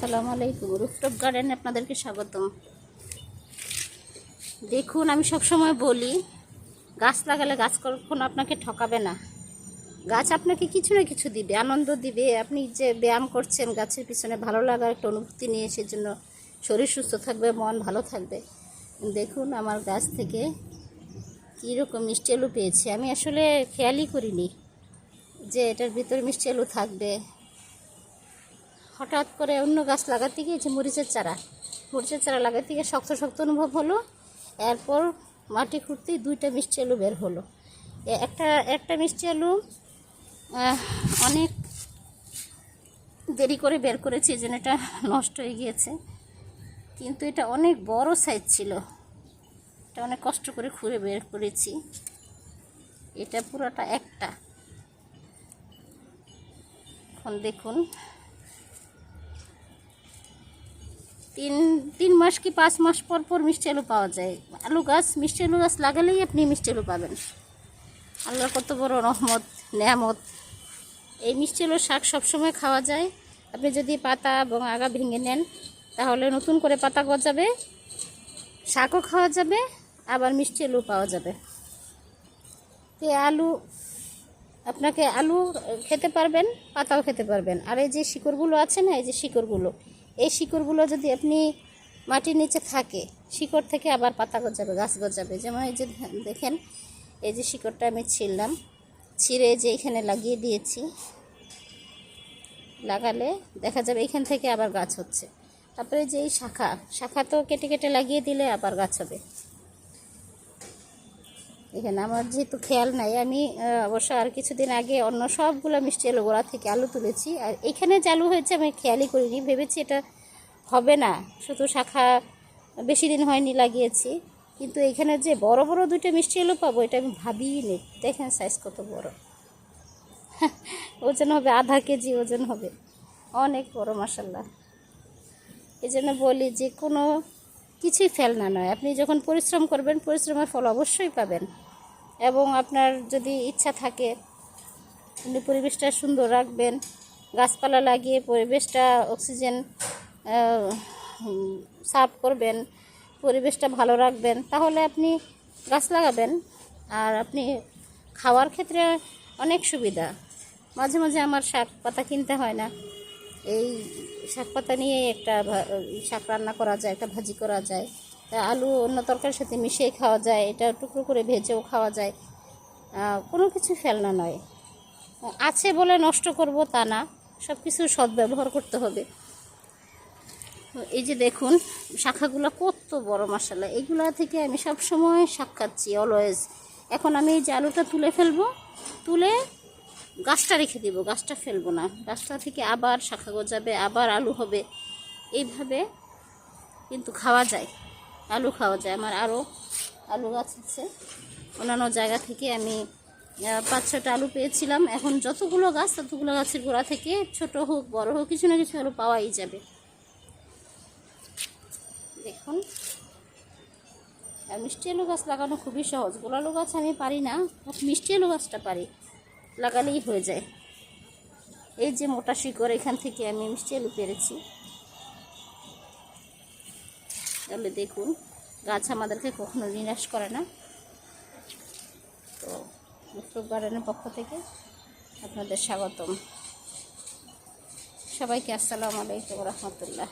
আসসালামু আলাইকুম। রুফটপ গার্ডেনে আপনাদেরকে স্বাগতম। দেখুন, আমি সবসময় বলি, গাছ লাগালে গাছ কখনো আপনাকে ঠকাবে না। গাছ আপনাকে কিছু না কিছু দিবে, আনন্দ দিবে। আপনি যে ব্যায়াম করছেন, গাছের পিছনে ভালো লাগার একটা অনুভূতি নিয়ে সেজন্য শরীর সুস্থ থাকবে, মন ভালো থাকবে। দেখুন, আমার গাছ থেকে কীরকম মিষ্টি আলু পেয়েছি। আমি আসলে খেয়ালই করিনি যে এটার ভিতরে মিষ্টি আলু থাকবে। হঠাৎ করে অন্য গাছ লাগাতে গিয়ে যে মরিচের চারা। মরিচের চারা লাগাতে গিয়ে শক্ত শক্ত অনুভব হলো। এরপর মাটি খুঁড়তেই দুইটা মিষ্টি আলু বের হলো। একটা একটা মিষ্টি আলু অনেক দেরি করে বের করেছি, যেন এটা নষ্ট হয়ে গিয়েছে। কিন্তু এটা অনেক বড় সাইজ ছিল। এটা অনেক কষ্ট করে খুঁড়ে বের করেছি। এটা পুরোটা একটা। এখন দেখুন। তিন তিন মাস কি পাঁচ মাস পর পর মিষ্টি আলু পাওয়া যায়। আলু গাছ, মিষ্টি আলু গাছ লাগালেই আপনি মিষ্টি আলু পাবেন। আল্লাহর কত বড় রহমত, নেয়ামত। এই মিষ্টি আলুর শাক সবসময় খাওয়া যায়। আপনি যদি পাতা এবং আগা ভেঙে নেন, তাহলে নতুন করে পাতা গজাবে, শাকও খাওয়া যাবে, আবার মিষ্টি আলু পাওয়া যাবে। তো আলু, আপনাকে আলু খেতে পারবেন, পাতাও খেতে পারবেন। আর এই যে শিকড়গুলো আছে না, এই যে শিকড়গুলো এই শিকড়গুলো যদি আপনি মাটির নিচে থাকে, শিকড় থেকে আবার পাতা গজাবে, গাছ গজাবে। যেমন এই যে দেখেন, এই যে শিকড়টা আমি ছিঁড়লাম, ছিঁড়ে যে এখানে লাগিয়ে দিয়েছি। লাগালে দেখা যাবে এখান থেকে আবার গাছ হচ্ছে। তারপরে যে এই শাখা শাখা তো কেটে কেটে লাগিয়ে দিলে আবার গাছ হবে। এখানে আমার যেহেতু খেয়াল নাই, আমি অবশ্য আর কিছুদিন আগে অন্য সবগুলো মিষ্টি আলু গোড়া থেকে আলু তুলেছি। আর এখানে যে আলু হয়েছে, আমি খেয়ালই করিনি, ভেবেছি এটা হবে না। শুধু শাখা বেশি দিন হয়নি লাগিয়েছি। কিন্তু এখানে যে বড় বড় দুইটা মিষ্টি আলু পাবো, এটা আমি ভাবিই নি দেখেন সাইজ কত বড়। ওজন হবে আধা কেজি, ওজন হবে অনেক বড় মাসাল্লাহ এই জন্য বলি যে কোনো কিছুই ফেল না নয়। আপনি যখন পরিশ্রম করবেন, পরিশ্রমের ফল অবশ্যই পাবেন। এবং আপনার যদি ইচ্ছা থাকে, আপনি পরিবেশটা সুন্দর রাখবেন, গাছপালা লাগিয়ে পরিবেশটা, অক্সিজেন সাফ করবেন, পরিবেশটা ভালো রাখবেন, তাহলে আপনি গাছ লাগাবেন। আর আপনি খাওয়ার ক্ষেত্রে অনেক সুবিধা। মাঝে মাঝে আমার শাক পাতা কিনতে হয় না। এই শাক পাতা নিয়ে একটা শাক রান্না করা যায়, একটা ভাজি করা যায়। আলু, অন্য তরকারির সাথে মিশিয়ে খাওয়া যায়, এটা টুকরো করে ভেজেও খাওয়া যায়। কোনো কিছু ফেলনা নয়। আছে বলে নষ্ট করব তা না সব কিছু সদ্ব্যবহার করতে হবে। এই যে দেখুন, শাখাগুলো কত বড় মশলা এগুলা থেকে আমি সব সময় শাক খাচ্ছি অলওয়েজ এখন আমি এই যে আলুটা তুলে ফেলব, তুলে গাছটা রেখে দিব, গাছটা ফেলব না। গাছটা থেকে আবার শাখা গজাবে, আবার আলু হবে। এইভাবে কিন্তু খাওয়া যায়। আলু খাওয়া যায়। আমার আরও আলু গাছ আছে। অন্যান্য জায়গা থেকে আমি পাঁচ ছটা আলু পেয়েছিলাম। এখন যতগুলো গাছ, ততগুলো গাছের গোড়া থেকে ছোট হোক, বড় হোক, কিছু না কিছু আলু পাওয়াই যাবে। দেখুন। আর মিষ্টি আলু গাছ লাগানো খুবই সহজ। গোলালু গাছ আমি পারি না মিষ্টি আলু গাছটা পারি। লাগালেই হয়ে যায়। এই যে মোটা শিকড়, এখান থেকে আমি মিষ্টি আলু পেরেছি। তাহলে দেখুন, গাছ আমাদেরকে কখনো নিরাশ করে না। তো মুক্তব গার্ডেনের পক্ষ থেকে আপনাদের স্বাগতম। সবাইকে আসসালামু আলাইকুম রহমতুল্লাহ।